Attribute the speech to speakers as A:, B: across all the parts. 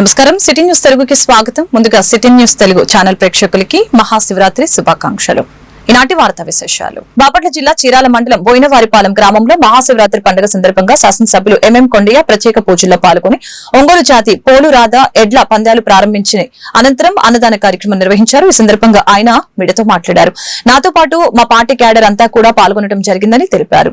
A: నమస్కారం. City news తెలుగుకి స్వాగతం. ముందుగా సిటీ న్యూస్ తెలుగు ఛానల్ ప్రేక్షకులకి మహాశివరాత్రి శుభాకాంక్షలు. ఈనాటి వార్తా విశేషాలు. బాపట్ల జిల్లా చీరాల మండలం బోయినవారిపాలెం గ్రామంలో మహాశివరాత్రి పండుగ సందర్భంగా శాసనసభ్యులు ఎంఎం కొండయ్య ప్రత్యేక పూజల్లో పాల్గొని ఒంగోలు జాతి పోలు రాధ ఎడ్ల పందాలు ప్రారంభించిన అనంతరం అన్నదాన కార్యక్రమం నిర్వహించారు. ఈ సందర్భంగా ఆయన మీడియాతో మాట్లాడారు. నాతో పాటు మా పార్టీ క్యాడర్ అంతా కూడా పాల్గొనడం జరిగిందని తెలిపారు.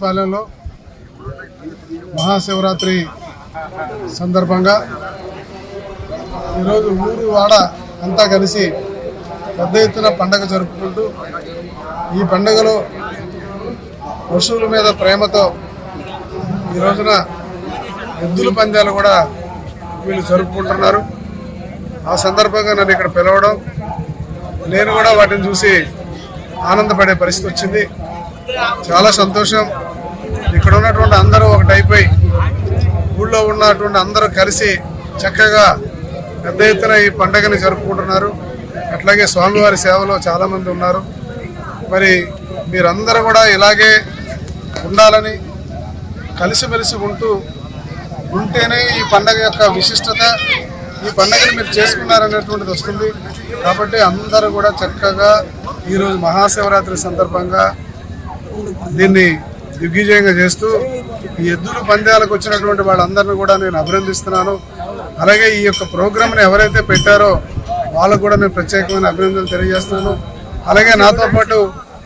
B: బోయినవారిపాలెంలో మహాశివరాత్రి సందర్భంగా ఈరోజు ఊరు వాడ అంతా కలిసి పెద్ద ఎత్తున పండగ జరుపుకుంటూ ఈ పండుగలో పశువుల మీద ప్రేమతో ఈ రోజున ఎద్దుల పందాలు కూడా వీళ్ళు జరుపుకుంటున్నారు. ఆ సందర్భంగా నన్ను ఇక్కడ పిలవడం నేను కూడా వాటిని చూసి ఆనందపడే పరిస్థితి వచ్చింది. చాలా సంతోషం. ఇక్కడ ఉన్నటువంటి అందరూ ఒకటైపోయి ఊళ్ళో ఉన్నటువంటి అందరూ కలిసి చక్కగా పెద్ద ఎత్తున ఈ పండగని జరుపుకుంటున్నారు. అట్లాగే స్వామివారి సేవలో చాలామంది ఉన్నారు. మరి మీరందరూ కూడా ఇలాగే ఉండాలని కలిసిమెలిసి ఉంటూ ఉంటేనే ఈ పండగ యొక్క విశిష్టత ఈ పండగను మీరు చేసుకున్నారనేటువంటిది వస్తుంది. కాబట్టి అందరూ కూడా చక్కగా ఈరోజు మహాశివరాత్రి సందర్భంగా దీన్ని దిగ్విజయంగా చేస్తూ ఈ ఎద్దుల పందాలకు వచ్చినటువంటి వాళ్ళందరినీ కూడా నేను అభినందిస్తున్నాను. అలాగే ఈ యొక్క ప్రోగ్రామ్ని ఎవరైతే పెట్టారో వాళ్ళకు కూడా నేను ప్రత్యేకమైన అభినందనలు తెలియజేస్తున్నాను. అలాగే నాతో పాటు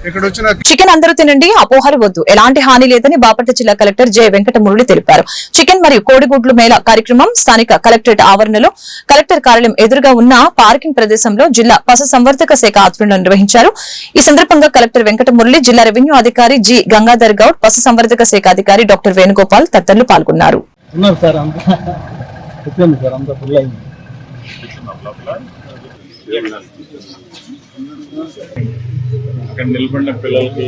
B: ఇక్కడ వచ్చిన
A: చికెన్ అందరూ తినండి అపోహలు వద్దు. ఎలాంటి హాని లేదని బాపట్ల జిల్లా కలెక్టర్ జె. వెంకటమురళి తెలిపారు. చికెన్ మరియు కోడిగుడ్లు మేళ కార్యక్రమం స్థానిక కలెక్టరేట్ ఆవరణలో కలెక్టర్ కార్యాలయం ఎదురుగా ఉన్న పార్కింగ్ ప్రదేశంలో జిల్లా పశు సంవర్ధక శాఖ ఆధ్వర్యంలో నిర్వహించారు. ఈ సందర్భంగా కలెక్టర్ వెంకటమురళి జిల్లా రెవెన్యూ అధికారి జి. గంగాధర్ గౌడ్ పశు సంవర్ధక శాఖ అధికారి డాక్టర్ వేణుగోపాల్ తదితరులు పాల్గొన్నారు.
C: ఉన్నారు సార్ అంతా. చెప్పింది సార్ అంతా ఫుల్ అయింది.
D: అక్కడ నిలబడిన పిల్లలకి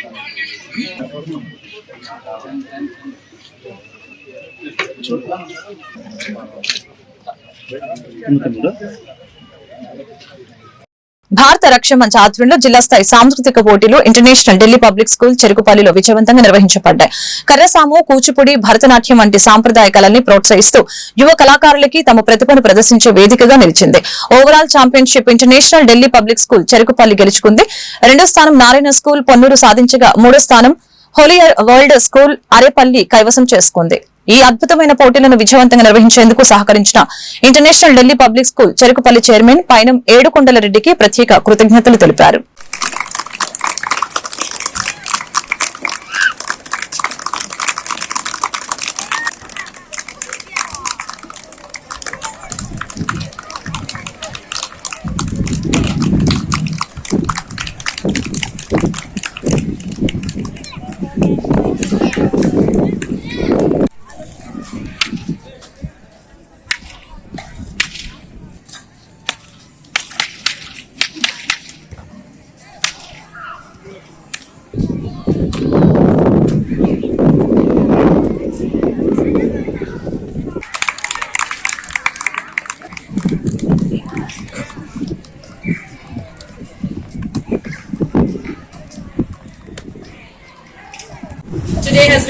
A: భారత రక్షణ మంచి ఆధ్వర్యంలో జిల్లా స్థాయి సాంస్కృతిక పోటీలు ఇంటర్నేషనల్ ఢిల్లీ పబ్లిక్ స్కూల్ చెరుకుపల్లిలో విజయవంతంగా నిర్వహించబడ్డాయి. కర్రసాము కూచిపూడి భరతనాట్యం వంటి సాంప్రదాయ కళల్ని ప్రోత్సహిస్తూ యువ కళాకారులకి తమ ప్రతిభను ప్రదర్శించే వేదికగా నిలిచింది. Overall championship international Delhi public school Cherukupalli గెలుచుకుంది. రెండో స్థానం నారాయణ స్కూల్ పొన్నూరు సాధించగా మూడో స్థానం హోలియర్ వరల్డ్ స్కూల్ అరేపల్లి కైవసం చేసుకుంది. ఈ అద్భుతమైన పోటీలను విజయవంతంగా నిర్వహించేందుకు సహకరించిన international Delhi public school Cherukupalli chairman Painam ఏడుకొండల రెడ్డికి ప్రత్యేక కృతజ్ఞతలు తెలిపారు.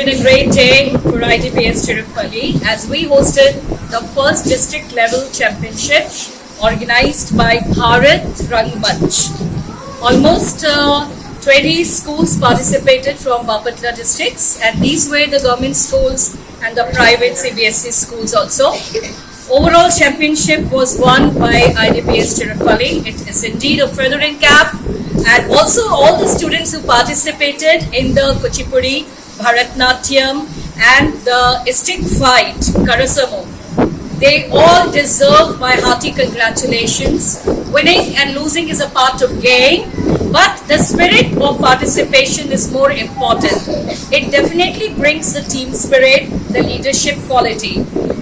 E: Been a great day for IDPS Tirupalli as we hosted the first district level championship organized by Bharat Rangmanch. Almost uh, 20 schools participated from Bapatla districts and these were the government schools and the private CBSE schools also. Overall championship was won by IDPS Tirupalli. It is indeed a feathering cap and also all the students who participated in the Kuchipudi, Bharatnatyam and the stick fight, Karasamo. They all deserve my hearty congratulations. Winning and losing is a part of game, but the spirit of participation is more important. It definitely brings the team spirit, the leadership quality.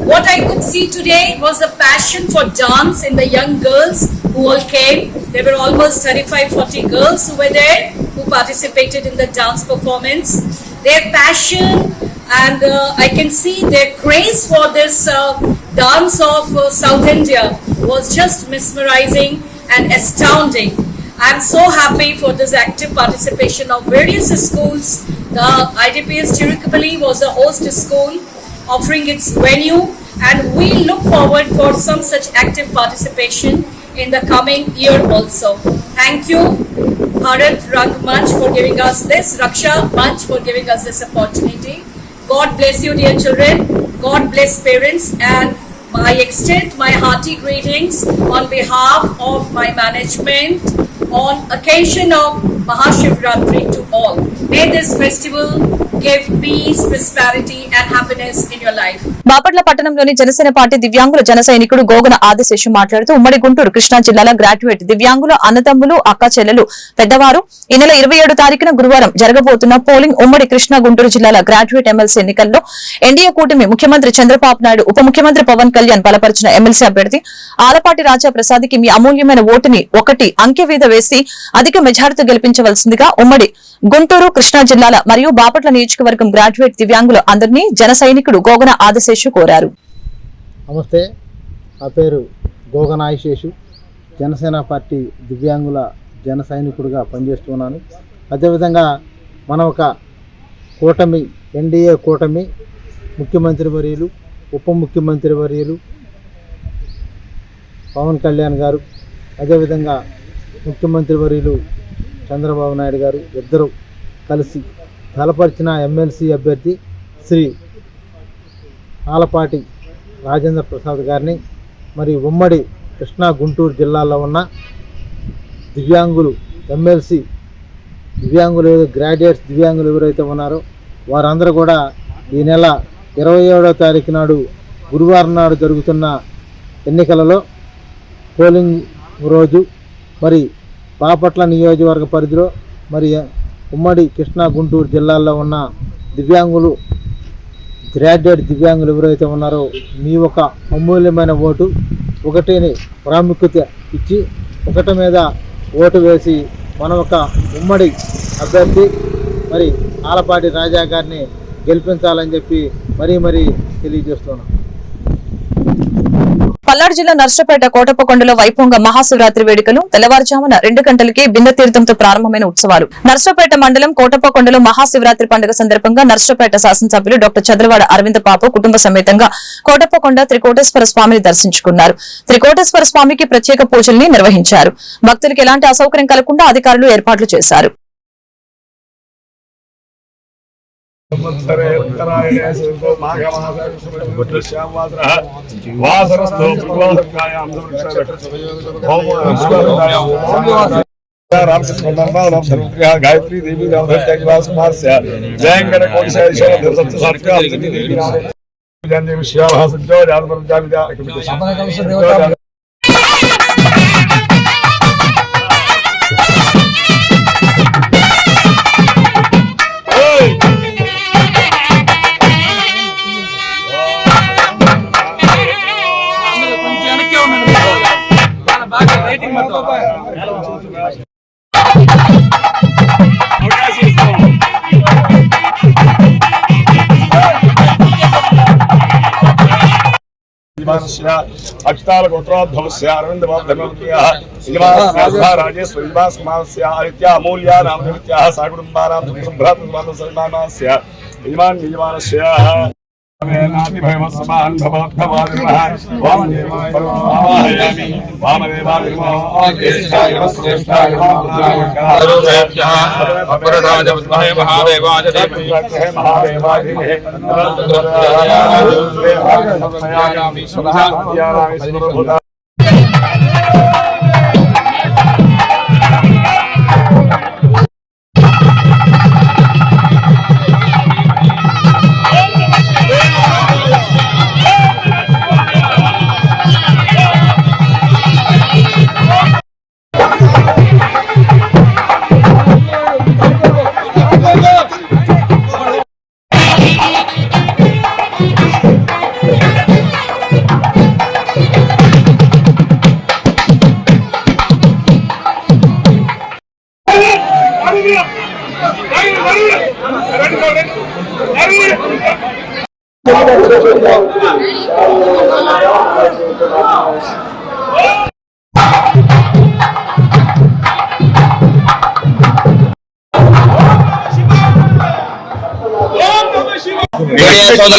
E: What I could see today was the passion for dance in the young girls who all came. There were almost 35 40 girls who were there who participated in the dance performance. Their passion and uh, I can see their craze for this uh, dance of uh, South India was just mesmerizing and astounding. I'm so happy for this active participation of various schools. The IDPS Tirukapalli was the host school offering its venue and we look forward for some such active participation in the coming year also. Thank you Bharat Manch for giving us this, Raksha Manch for giving us this opportunity. God bless you, dear children. God bless parents, and I extend my hearty greetings on behalf of my management on occasion of Mahashivratri to all. May this festival give peace, prosperity, and happiness in your life.
A: Bapatla పట్టణంలోని Janasena party దివ్యాంగుల జన సైనికుడు గోగన ఆదిశేషు మాట్లాడుతూ ఉమ్మడి గుంటూరు కృష్ణా జిల్లాల graduate దివ్యాంగుల అన్నదమ్ములు అక్క చెల్లెలు పెద్దవారు ఈ నెల ఇరవై ఏడు తారీఖున గురువారం జరగబోతున్న పోలింగ్ ఉమ్మడి కృష్ణా గుంటూరు జిల్లాల గ్రాడ్యుయేట్ ఎమ్మెల్సీ ఎన్నికల్లో ఎన్డీఏ కూటమి ముఖ్యమంత్రి చంద్రబాబు నాయుడు ఉప ముఖ్యమంత్రి పవన్ కళ్యాణ్ బలపరిచిన ఎమ్మెల్సీ అభ్యర్థి ఆలపాటి రాజా ప్రసాద్కి మీ అమూల్యమైన ఓటుని ఒకటి అంకె వేసి అధిక మెజార్టీతో గెలిపించవలసిందిగా ఉమ్మడి గుంటూరు కృష్ణా జిల్లాల మరియు బాపట్ల నియోజకవర్గం గ్రాడ్యుయేట్ దివ్యాంగులు అందరినీ జన సైనికుడు గోగన ఆదిశేషు కోరారు.
C: నమస్తే నా పేరు గోగనాయశేషు జనసేన పార్టీ దివ్యాంగుల జన సైనికుడిగా పనిచేస్తున్నాను. అదేవిధంగా మన ఒక కూటమి ఎన్డీఏ కూటమి ముఖ్యమంత్రి వర్యులు ఉప ముఖ్యమంత్రి వర్యులు పవన్ కళ్యాణ్ గారు అదేవిధంగా ముఖ్యమంత్రి వర్యులు చంద్రబాబు నాయుడు గారు ఇద్దరు కలిసి బలపరిచిన ఎమ్మెల్సీ అభ్యర్థి శ్రీ ఆలపాటి రాజేంద్ర ప్రసాద్ గారిని మరి ఉమ్మడి కృష్ణా గుంటూరు జిల్లాలో ఉన్న దివ్యాంగులు ఎమ్మెల్సీ దివ్యాంగులు గ్రాడ్యుయేట్స్ దివ్యాంగులు ఎవరైతే ఉన్నారో వారందరూ కూడా ఈ నెల ఇరవై ఏడవ తారీఖు నాడు గురువారం నాడు జరుగుతున్న ఎన్నికలలో పోలింగ్ రోజు మరి బాపట్ల నియోజకవర్గ పరిధిలో మరి ఉమ్మడి కృష్ణా గుంటూరు జిల్లాల్లో ఉన్న దివ్యాంగులు గ్రాడ్యుయేట్ దివ్యాంగులు ఎవరైతే ఉన్నారో మీ ఒక అమూల్యమైన ఓటు ఒకటిని ప్రాముఖ్యత ఇచ్చి ఒకటి మీద ఓటు వేసి మన ఒక ఉమ్మడి అభ్యర్థి మరి ఆలపాటి రాజా గారిని గెలిపించాలని చెప్పి మరీ మరీ తెలియజేస్తున్నాం
A: పల్నాడు జిల్లా నర్సపేట కోటప్పకొండలో వైభవంగా మహాశివరాత్రి వేడుకలు తెల్లవారుజామున రెండు గంటలకే బింద తీర్థంతో ప్రారంభమైన ఉత్సవాలు. నర్సపేట మండలం కోటప్పకొండలో మహాశివరాత్రి పండుగ సందర్భంగా నర్సపేట శాసనసభ్యులు డాక్టర్ చంద్రవాడ అరవింద పాపు కుటుంబ సమేతంగా కోటప్పకొండ త్రికోటేశ్వర స్వామిని దర్శించుకున్నారు. త్రికోటేశ్వర స్వామికి ప్రత్యేక పూజల్ని నిర్వహించారు. భక్తులకు ఎలాంటి అసౌకర్యం కలగకుండా అధికారులు ఏర్పాట్లు చేశారు.
F: गायत्री देवी स्मारस्य जयंकर कोटिशाली देवी श्रीवास గాయత్రీ దేవి అక్షతాల గోత్రోద్భవస్య అరవింద బాబధర్మవత్యః యజమానస్య రాజేశ్వరి యజమానస్య సాకుటుంబానాం యజమాన్ యజమానస్య भयमस्मान् भवद्भवादिनः वामदेवायामि वामदेवादिनोज्येष्ठाय वसुरेष्ठाय वामदेवाभ्यः अपरदाय
G: विद्महे महादेवाय देवये महादेवाय
F: देवये महादेवाय
G: देवये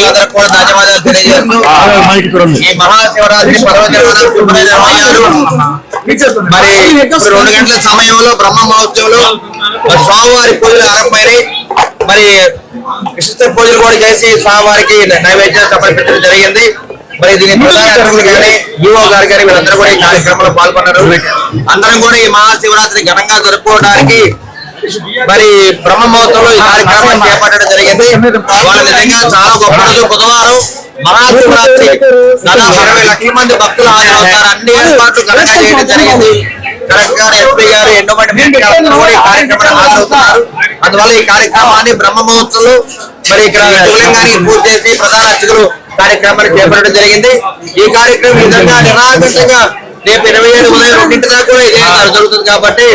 G: సోదరులందరూ కూడా ధన్యవాదాలు తెలియజేస్తూ ఈ మహాశివరాత్రి పర్వదినాలు మరి రెండు గంటల సమయంలో బ్రహ్మ మహోత్సవంలో స్వామివారి పూజలు ఆరంభమైనాయి మరి విశిష్ట పూజలు కూడా చేసి స్వామివారికి నైవేద్యాలు సమర్పించడం జరిగింది మరి దీని ప్రధాన గారి కానీ గారు గారి వీళ్ళందరూ కూడా ఈ కార్యక్రమంలో పాల్గొన్నారు అందరం కూడా ఈ మహాశివరాత్రి ఘనంగా జరుపుకోవడానికి మరి బ్రహ్మ మహోత్సవంలో ఈ కార్యక్రమాన్ని చేపట్టడం జరిగింది. వాళ్ళు నిజంగా చాలా గొప్ప రోజు బుధవారం మహాశివరాత్రి దాదాపు ఇరవై లక్షల మంది భక్తులు హాజరవుతారు అన్ని ఏర్పాట్లు ఘనంగా చేయడం జరిగింది. కలెక్టర్ గారు ఎస్పీ గారు ఎన్నో మంది వ్యక్తులు కూడా ఈ కార్యక్రమానికి హాజరవుతున్నారు. అందువల్ల ఈ కార్యక్రమాన్ని బ్రహ్మ మహోత్సవంలో మరి ఇక్కడ శివలింగానికి పూజ చేసి ప్రధాన అతిథులు కార్యక్రమాన్ని చేపట్టడం జరిగింది. ఈ కార్యక్రమం విధంగా నిరాఘంటంగా రేపు ఇరవై ఏడు ఉదయం రెండింటి దాకా కూడా ఇదే జరుగుతుంది కాబట్టి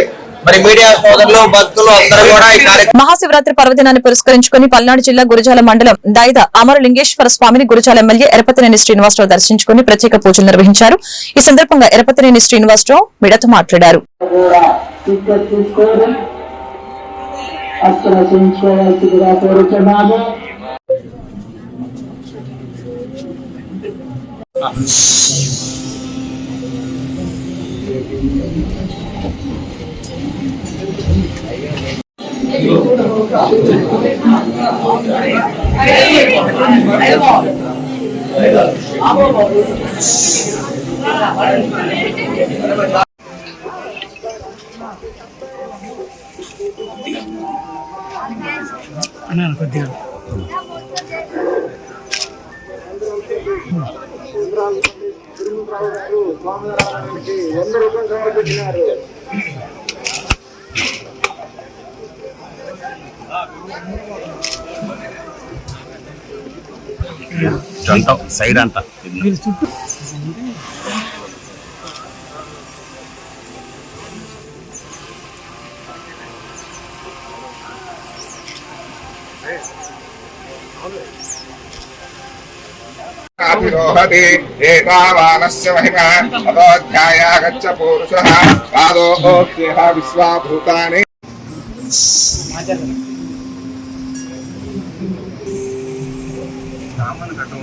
G: మరి మీడియా సోదరులు భక్తులు అందరూ కూడా ఈ కార్యక్రమం
A: మహాశివరాత్రి పర్వదినాన్ని పురస్కరించుకుని పల్నాడు జిల్లా గురజాల మండలం దైద అమరలింగేశ్వర స్వామిని గురజాల ఎమ్మెల్యే ఎరపతినేని శ్రీనివాసరావు దర్శించుకుని ప్రత్యేక పూజలు నిర్వహించారు. ఈ సందర్భంగా ఎరపతినేని శ్రీనివాసరావు మీడియాతో మాట్లాడారు.
H: కొద్దిగా. టికెట్ తీసుకోవడం అక్కడ చేయించుకోవాల్సిందిగా కోరుతున్నాము
G: సైడ్ అంతా.
F: అభిరోహతి ఏతావానస్య మహిమ అతోధ్యాయా గచ్చ పూరుషः పాదోక్త్యః విశ్వాభూతాని.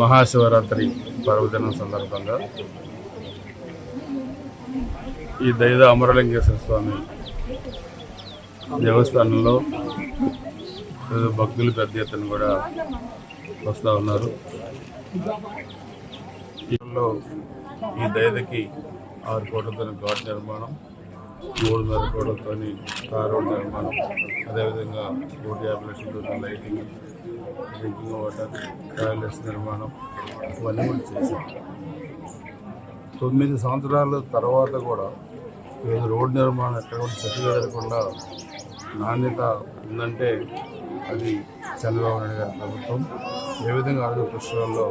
I: మహాశివరాత్రి పర్వదినం సందర్భంగా ఈ దైద అమరలింగేశ్వర స్వామి దేవస్థానంలో భక్తులు పెద్ద ఎత్తున కూడా వస్తూ ఉన్నారు. ఈలో ఈ దైదకి ఆరు కోట్లతో ఘాట్ నిర్మాణం మూడున్నర కోట్లతో కారు నిర్మాణం అదేవిధంగా నూట యాభై లక్షలతో లైటింగ్ డ్రింకింగ్ వాటర్ టాయిలెట్స్ నిర్మాణం ఇవన్నీ కూడా చేశాం. తొమ్మిది సంవత్సరాల తర్వాత కూడా ఈరోజు రోడ్డు నిర్మాణం ఎక్కడ కూడా చక్కగా నాణ్యత ఉందంటే అది చంద్రబాబు నాయుడు గారి ప్రభుత్వం. ఏ విధంగా ఆరోగ్య పుష్కరాల్లో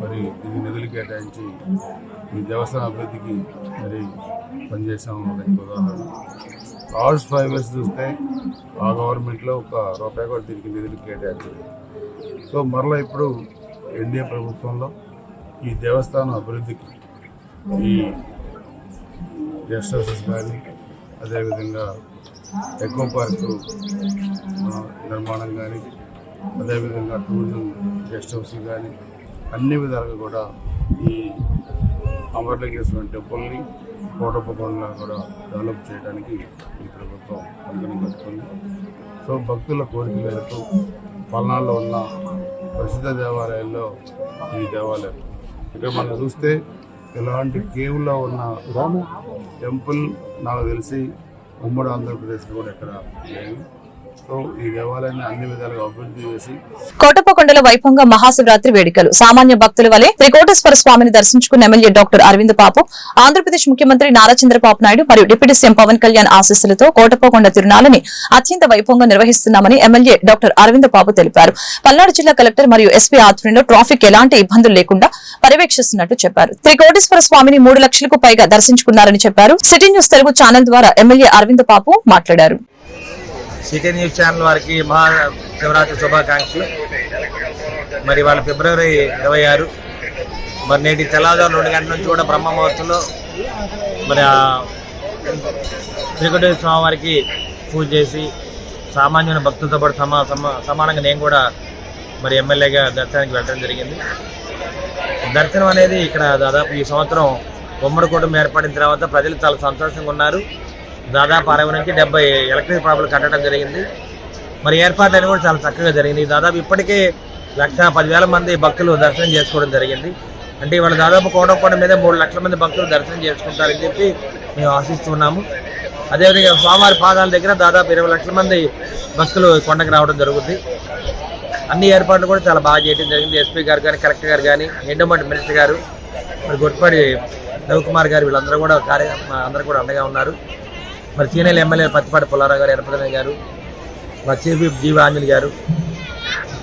I: మరి దీనికి నిధులు కేటాయించి ఈ దేవస్థాన అభివృద్ధికి మరి పనిచేసాము ఉదాహరణ లాస్ట్ ఫైవ్ ఇయర్స్ చూస్తే ఆ గవర్నమెంట్లో ఒక రూపాయి కూడా తిరిగి నిధులు కేటాయించలేదు సో మరలా ఇప్పుడు ఎన్డీఏ ప్రభుత్వంలో ఈ దేవస్థానం అభివృద్ధికి ఈ గెస్ట్ హౌసెస్ కానీ అదేవిధంగా ఎకో పార్కు నిర్మాణం కానీ అదేవిధంగా టూరిజం గెస్ట్ హౌస్ కానీ అన్ని విధాలుగా కూడా ఈ అమర్లింగేశ్వరం టెంపుల్ని కోటప్పకొండలా కూడా డెవలప్ చేయడానికి ఈ ప్రభుత్వం కంపెనీ కట్టుకుంది సో భక్తుల కోరిక మేరకు పల్నాడులో ఉన్న ప్రసిద్ధ దేవాలయాల్లో ఈ దేవాలయం. ఇక్కడ మనం చూస్తే ఇలాంటి కేవ్లో ఉన్న టెంపుల్ నాకు తెలిసి ఉమ్మడి ఆంధ్రప్రదేశ్లో కూడా ఇక్కడ లేదు. ఈ దేవాలయాన్ని అన్ని విధాలుగా అభివృద్ధి చేసి
A: కోటప్పకొండల వైభవంగా మహాశివరాత్రి వేడుకలు. సామాన్య భక్తుల వలె త్రికోటేశ్వర స్వామిని దర్శించుకున్న ఎమ్మెల్యే డాక్టర్ అరవింద్ పాపు ఆంధ్రప్రదేశ్ ముఖ్యమంత్రి నారా చంద్రబాబు నాయుడు మరియు డిప్యూటీ సీఎం పవన్ కళ్యాణ్ ఆశీస్సులతో కోటప్పకొండ తిరునాలని అత్యంత వైభవంగా నిర్వహిస్తున్నామని ఎమ్మెల్యే డాక్టర్ అరవింద్ పాపు తెలిపారు. పల్నాడు జిల్లా కలెక్టర్ మరియు ఎస్పీ ఆధ్వర్యంలో ట్రాఫిక్ ఎలాంటి ఇబ్బందులు లేకుండా పర్యవేక్షిస్తున్నట్టు చెప్పారు. త్రికోటేశ్వర స్వామిని మూడు లక్షలకు పైగా దర్శించుకున్నారని చెప్పారు. సిటీ న్యూస్ తెలుగు ఛానల్ ద్వారా ఎమ్మెల్యే అరవింద్ పాపు మాట్లాడారు.
J: సిటీ న్యూస్ ఛానల్ వారికి మహా శివరాత్రి శుభాకాంక్షలు. మరి వాళ్ళ ఫిబ్రవరి ఇరవై ఆరు. మరి నేటి తెల్లవారుజాము రెండు గంటల నుంచి కూడా బ్రహ్మ ముహూర్తంలో మరి శ్రీకటేశ్వర స్వామి వారికి పూజ చేసి సామాన్యుల భక్తులతో పాటు సమా సమా- సమానంగా నేను కూడా మరి ఎమ్మెల్యేగా దర్శనానికి వెళ్ళడం జరిగింది. దర్శనం అనేది ఇక్కడ దాదాపు ఈ సంవత్సరం ఉమ్మడి కూటమి ఏర్పడిన తర్వాత ప్రజలు చాలా సంతోషంగా ఉన్నారు. దాదాపు అరవై నుంచి డెబ్బై ఎలక్ట్రిక్ ప్రాబ్లం కట్టడం జరిగింది. మరి ఏర్పాట్లన్నీ కూడా చాలా చక్కగా జరిగింది. దాదాపు ఇప్పటికే లక్ష పదివేల మంది భక్తులు దర్శనం చేసుకోవడం జరిగింది. అంటే ఇవాళ దాదాపు కోటకోట మీద మూడు లక్షల మంది భక్తులు దర్శనం చేసుకుంటారని చెప్పి మేము ఆశిస్తున్నాము. అదేవిధంగా స్వామివారి పాదాల దగ్గర దాదాపు ఇరవై లక్షల మంది భక్తులు కొండకు రావడం జరుగుతుంది అన్ని ఏర్పాట్లు కూడా చాలా బాగా చేయడం జరిగింది. ఎస్పీ గారు కానీ కలెక్టర్ గారు కానీ ఎండోమెంట్ మినిస్టర్ గారు మరి గుట్పాడి రవికుమార్ గారు వీళ్ళందరూ కూడా కార్య అందరూ కూడా అండగా ఉన్నారు. మరి సీనియర్ ఎమ్మెల్యే పత్తిపాటి పుల్లారావు గారు ఎరపదన గారు మరి చీఫ్ జీవాంజలి జీవ గారు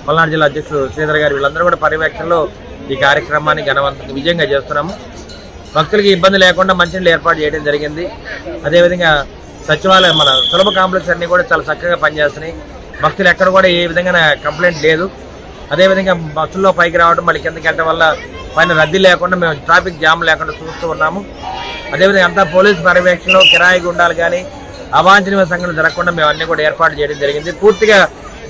J: పల్నాడు జిల్లా అధ్యక్షుడు శ్రీధర్ గారు వీళ్ళందరూ కూడా పర్యవేక్షణలో ఈ కార్యక్రమాన్ని ఘనవంతంగా విజయంగా చేస్తున్నాము. భక్తులకి ఇబ్బంది లేకుండా మంచినీళ్ళు ఏర్పాటు చేయడం జరిగింది. అదేవిధంగా సచివాలయం మన సులభ కాంప్లెక్స్ అన్ని కూడా చాలా చక్కగా పనిచేస్తున్నాయి. భక్తులు ఎక్కడ కూడా ఏ విధంగా కంప్లైంట్ లేదు. అదేవిధంగా బస్సుల్లో పైకి రావడం మళ్ళీ కిందకి వెళ్ళడం వల్ల పైన రద్దీ లేకుండా మేము ట్రాఫిక్ జామ్ లేకుండా చూస్తూ ఉన్నాము. అదేవిధంగా అంతా పోలీస్ పర్యవేక్షణలో కిరాయి గుండాలు కానీ అవాంఛనీయ సంఘటనలు జరగకుండా మేము అన్ని కూడా ఏర్పాటు చేయడం జరిగింది. పూర్తిగా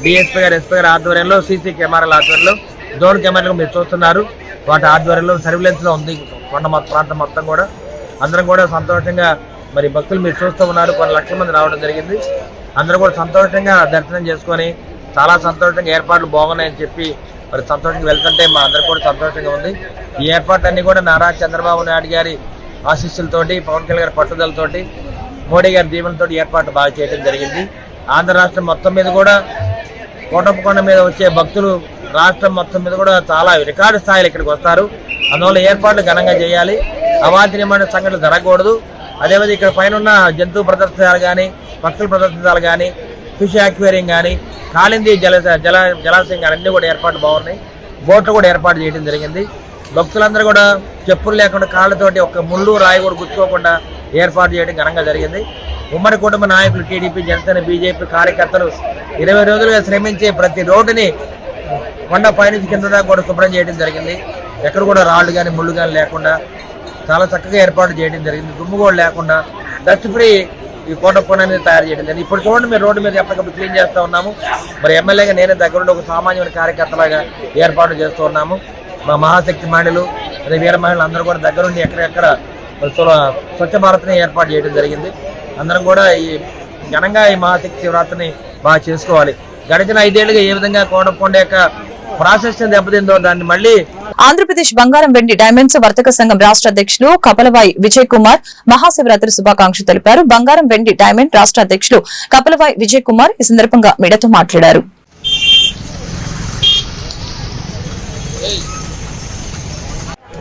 J: డిఎస్పీ గారు ఎస్పీ గారి ఆధ్వర్యంలో సీసీ కెమెరాల ఆధ్వర్యంలో డ్రోన్ కెమెరాలు మీరు చూస్తున్నారు. వాటి ఆధ్వర్యంలో సర్విలెన్స్లో ఉంది కొండ మొత్తం ప్రాంతం మొత్తం కూడా. అందరం కూడా సంతోషంగా మరి భక్తులు మీరు చూస్తూ ఉన్నారు. కొన్ని లక్షల మంది రావడం జరిగింది. అందరూ కూడా సంతోషంగా దర్శనం చేసుకొని చాలా సంతోషంగా ఏర్పాట్లు బాగున్నాయని చెప్పి మరి సంతోషంగా వెళ్తుంటే మా అందరు కూడా సంతోషంగా ఉంది. ఈ ఏర్పాట్లన్నీ కూడా నారా చంద్రబాబు నాయుడు గారి ఆశీస్సులతోటి పవన్ కళ్యాణ్ గారి పట్టుదలతోటి మోడీ గారి దీవెనతో ఏర్పాటు బాగా చేయడం జరిగింది. ఆంధ్ర రాష్ట్రం మొత్తం మీద కూడా కోటప్పకొండ మీద వచ్చే భక్తులు రాష్ట్రం మొత్తం మీద కూడా చాలా రికార్డు స్థాయిలో ఇక్కడికి వస్తారు. అందువల్ల ఏర్పాట్లు ఘనంగా చేయాలి. అవాంఛనీయమైన సంఘటనలు జరగకూడదు. అదేవిధంగా ఇక్కడ పైన ఉన్న జంతు ప్రదర్శనలు కానీ పక్షుల ప్రదర్శనలు కానీ ఫిష్ యాక్వేరియం కానీ కాళింది జల జల జలాశయం కానీ అన్నీ కూడా ఏర్పాటు బాగున్నాయి. బోట్లు కూడా ఏర్పాటు చేయడం జరిగింది. భక్తులందరూ కూడా చెప్పులు లేకుండా కాళ్ళతోటి ఒక ముళ్ళు రాయి కూడా గుచ్చుకోకుండా ఏర్పాటు చేయడం ఘనంగా జరిగింది. ఉమ్మడి కుటుంబ నాయకులు టీడీపీ జనసేన బీజేపీ కార్యకర్తలు ఇరవై రోజులుగా శ్రమించి ప్రతి రోడ్డుని కొండ పైనుంచి కింద దాకా కూడా శుభ్రం చేయడం జరిగింది. ఎక్కడ కూడా రాళ్ళు కానీ ముళ్ళు కానీ లేకుండా చాలా చక్కగా ఏర్పాటు చేయడం జరిగింది. దుమ్ము కూడా లేకుండా డస్ట్ ఫ్రీ ఈ కొండ అనేది తయారు చేయడం జరిగింది. ఇప్పుడు చూడండి మీరు రోడ్డు మీద ఎప్పటికప్పుడు క్లీన్ చేస్తూ ఉన్నాము. మరి ఎమ్మెల్యేగా నేనే దగ్గరుండి ఒక సామాన్యమైన కార్యకర్తలాగా ఏర్పాటు చేస్తూ ఉన్నాము. మా మహాశక్తి మహిళలు అదే వీర మహిళలు అందరూ కూడా దగ్గరుండి ఎక్కడెక్కడ స్వ- స్వచ్ఛ భారత్ని ఏర్పాటు చేయడం జరిగింది. అందరం కూడా ఈ ఘనంగా ఈ మహాశక్తి శివరాత్రిని బాగా చేసుకోవాలి. గడిచిన ఐదేళ్ళుగా ఏ విధంగా కోటప్పకొండ యొక్క ప్రాసెస్ దెబ్బతిందో దాన్ని మళ్ళీ
A: ఆంధ్రప్రదేశ్ బంగారం వెండి డైమండ్స్ వర్తక సంఘం రాష్ట్ర అధ్యక్షులు కపలవాయి విజయ్ కుమార్ మహాశివరాత్రి శుభాకాంక్షలు తెలిపారు. బంగారం వెండి డైమండ్ రాష్ట్ర అధ్యక్షులు కపలవాయి విజయ్ కుమార్ ఈ సందర్భంగా మీడియాతో మాట్లాడారు.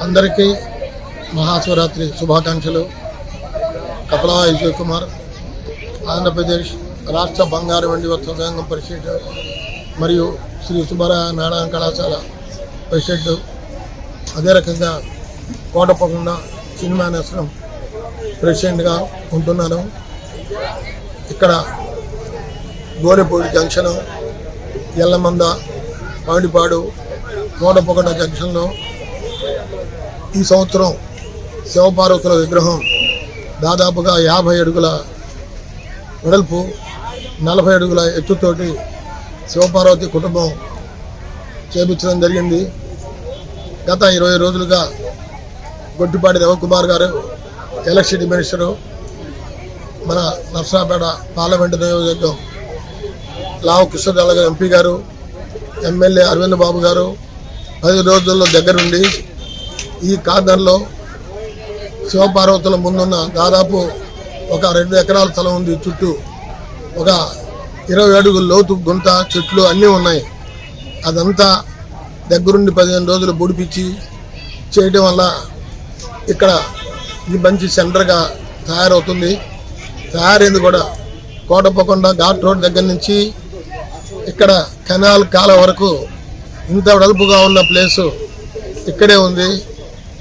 K: అందరికీ మహాశివరాత్రి శుభాకాంక్షలు. కపలా విజయ్ కుమార్ ఆంధ్రప్రదేశ్ రాష్ట్ర బంగారు వెండి వస్త్ర సంఘం ప్రెసిడెంట్ మరియు శ్రీ సుబ్బరాయ నారాయణ కళాశాల ప్రెసిడెంట్ అదే రకంగా కోటపకుండా సినిమా నేస్త్రం ప్రెసిడెంట్గా ఉంటున్నాను. ఇక్కడ గోరెపూడి జంక్షను ఎల్లమంద మామిడిపాడు కోటపొగడ జంక్షన్లో ఈ సంవత్సరం శివపార్వతుల విగ్రహం దాదాపుగా యాభై అడుగుల వెడల్పు నలభై అడుగుల ఎత్తుతోటి శివపార్వతి కుటుంబం చేపించడం జరిగింది. గత ఇరవై రోజులుగా గొట్టిపాటి రవికుమార్ గారు ఎలక్ట్రిసిటీ మినిస్టరు మన నర్సరాపేట పార్లమెంటు నియోజకవర్గం లావు కృష్ణదేవ గారు ఎంపీ గారు ఎమ్మెల్యే అరవింద్ బాబు గారు పది రోజుల్లో దగ్గరుండి ఈ కార్నర్లో శివపార్వతుల ముందున్న దాదాపు ఒక రెండు ఎకరాల స్థలం ఉంది. చుట్టూ ఒక ఇరవై అడుగుల లోతు గుంత చెట్లు అన్నీ ఉన్నాయి. అదంతా దగ్గరుండి పదిహేను రోజులు బుడిపించి చేయడం వల్ల ఇక్కడ ఇది మంచి సెంటర్గా తయారవుతుంది. తయారైంది కూడా కోటప్పకొండ ఘాట్ రోడ్ దగ్గర నుంచి ఇక్కడ కెనాల్ కాల వరకు ఇంత వెడల్పుగా ఉన్న ప్లేసు ఇక్కడే ఉంది.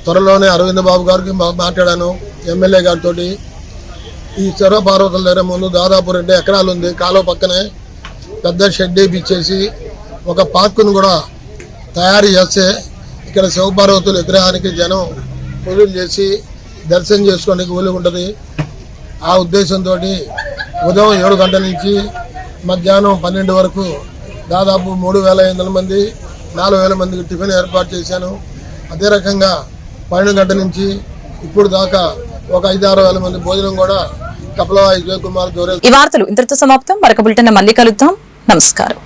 K: త్వరలోనే అరవింద్ బాబు గారికి మాట్లాడాను ఎమ్మెల్యే గారితో ఈ చెరవ పార్వతుల దగ్గర ముందు దాదాపు రెండు ఎకరాలు ఉంది. కాలువ పక్కనే పెద్ద షెడ్ వేయించేసి ఒక పార్కును కూడా తయారు చేస్తే ఇక్కడ శివపార్వతుల విగ్రహానికి జనం పూజలు చేసి దర్శనం చేసుకోవడానికి వీలు ఉంటుంది. ఆ ఉద్దేశంతో ఉదయం ఏడు గంటల నుంచి మధ్యాహ్నం పన్నెండు వరకు దాదాపు మూడు వేల ఐదు వందల మంది నాలుగు వేల మందికి టిఫిన్ ఏర్పాటు చేశాను. అదే రకంగా పన్నెండు గంటల నుంచి ఇప్పుడు దాకా ఒక ఐదు ఆరు వేల మంది భోజనం కూడా కపలవాయి విజయ్ కుమార్ దూరే
A: ఈ వార్తలు ఇంతటితో సమాప్తం. మరొక బులెటిన్ మళ్ళీ కలుద్దాం. నమస్కారం.